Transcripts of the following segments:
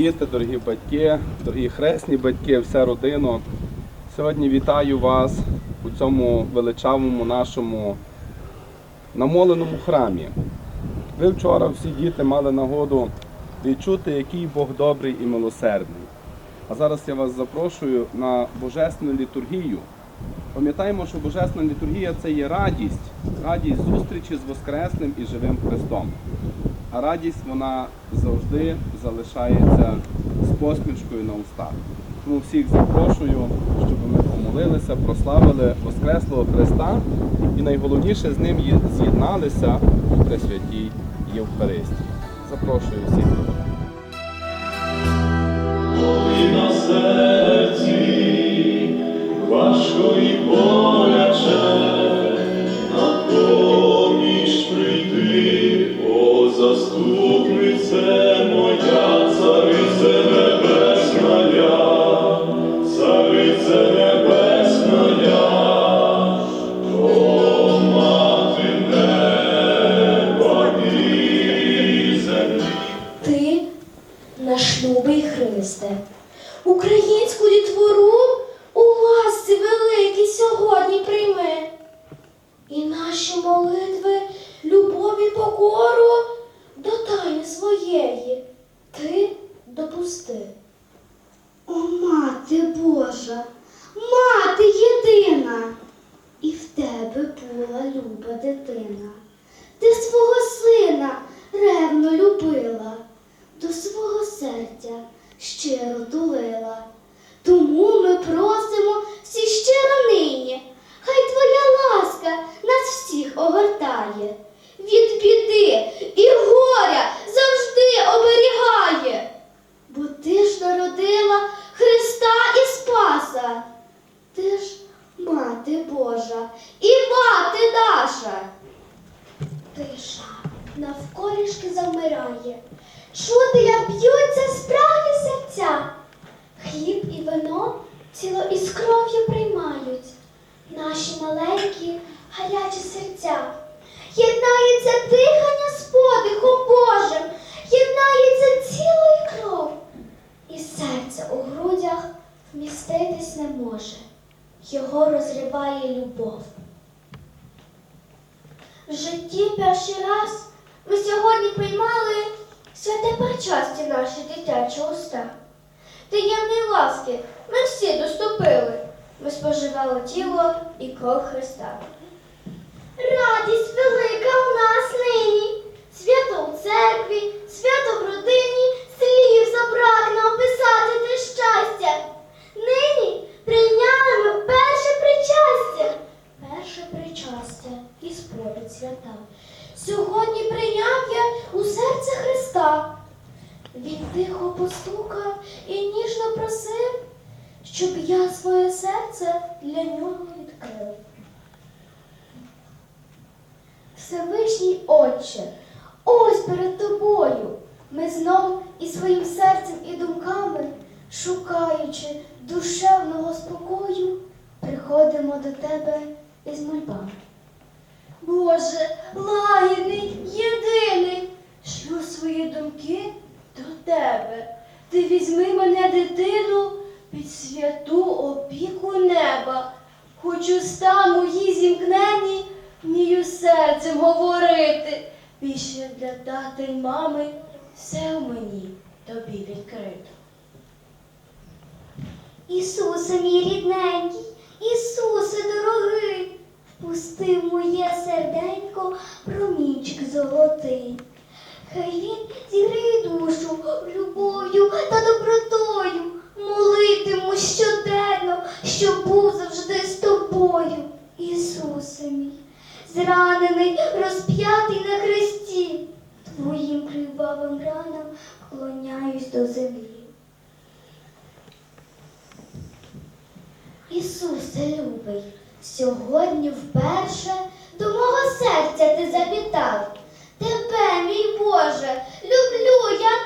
Діти, дорогі батьки, дорогі хресні батьки, вся родина. Сьогодні вітаю вас у цьому величавому нашому намоленому храмі. Ви вчора всі діти мали нагоду відчути, який Бог добрий і милосердний. А зараз я вас запрошую на божественну літургію. Пам'ятаємо, що божественна літургія це є радість, радість зустрічі з Воскресним і живим Христом. А радість вона завжди залишається з посмішкою на устах. Тому всіх запрошую, щоб ми помолилися, прославили Воскреслого Христа і найголовніше з ним з'єдналися у Пресвятій Євхаристії. Запрошую всіх. Ой, на серці важко і боляче, Христе, українську дітвору у ласці великій сьогодні прийми. І наші молитви, любов і покору до тайни своєї ти допусти. О, мати Божа, мати єдина, і в тебе була люба дитина. Ти свого сина ревно любила, до свого серця щиро тулила. Тому ми просимо всі щиро нині, хай твоя ласка нас всіх огортає. Від біди і горя завжди оберігає. Бо ти ж народила Христа і Спаса. Ти ж мати Божа і мати наша. Тиша навколішки завмирає. Чути, як б'ються спраглі серця. Хліб і вино ціло із кров'ю приймають. Наші маленькі гарячі серця. Єднається дихання з подихом Божим, єднається тіло і кров. І серце у грудях вміститись не може. Його розриває любов. В житті перший раз ми сьогодні приймали святе причастя наші дитячі уста. Таємної ласки ми всі доступили. Ми споживали тіло і кров Христа. Радість велика у нас нині, свято у церкві, свято в родині, слів забракне описати те щастя. Нині прийняли ми перше причастя. Перше причастя і сповідь свята. Сьогодні прийняв я у серце Христа. Він тихо і ніжно просив, щоб я своє серце для нього відкрив. Всевишній Отче, ось перед тобою ми знов і своїм серцем і думками, шукаючи душевного спокою, приходимо до тебе із мольбами. Боже, лагідний, єдиний, шлю свої думки до тебе. Ти візьми мене, дитину, під святу опіку неба. Хоч уста мої зімкнені, вмію серцем говорити. Більше для тата й мами все в мені тобі відкрито. Ісусе, мій рідненький, Ісусе дорогий, впусти моє серденько промінчик золотий. Хай він зігріє душу любов'ю та добротою, молитиму щоденно, щоб був завжди з тобою. Ісусе мій, зранений, розп'ятий на хресті, твоїм кривавим ранам вклоняюсь до землі. Ісусе любий, сьогодні вперше до мого серця ти завітав. Тебе, мій Боже, люблю я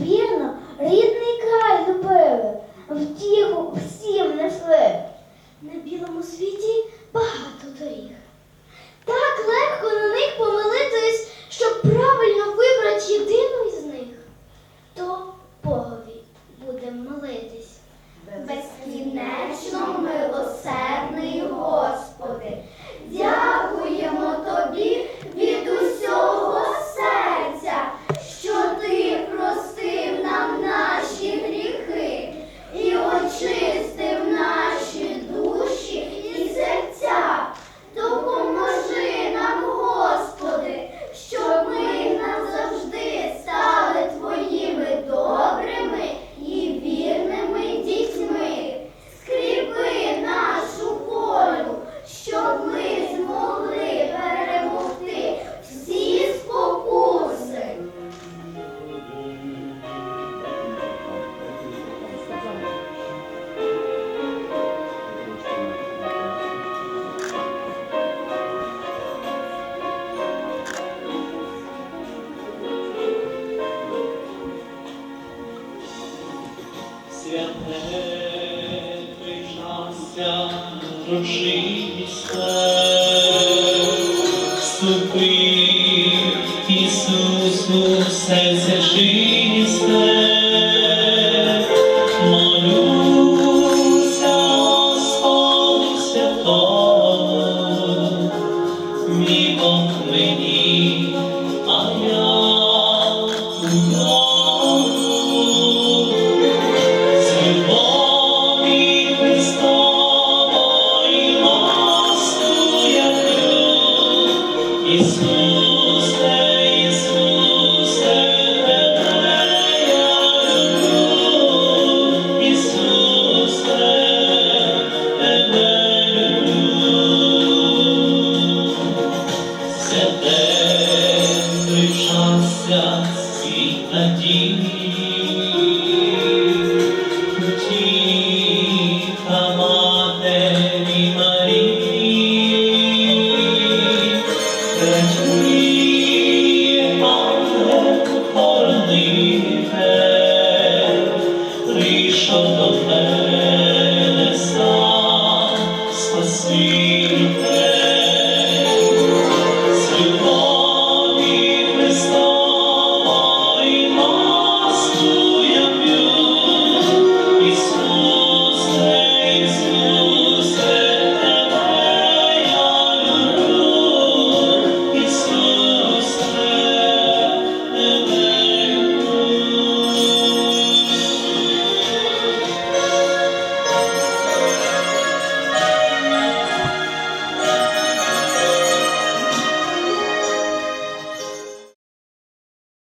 вірно, рідно. Отця гроші Ступи, Ісусу, серце жив.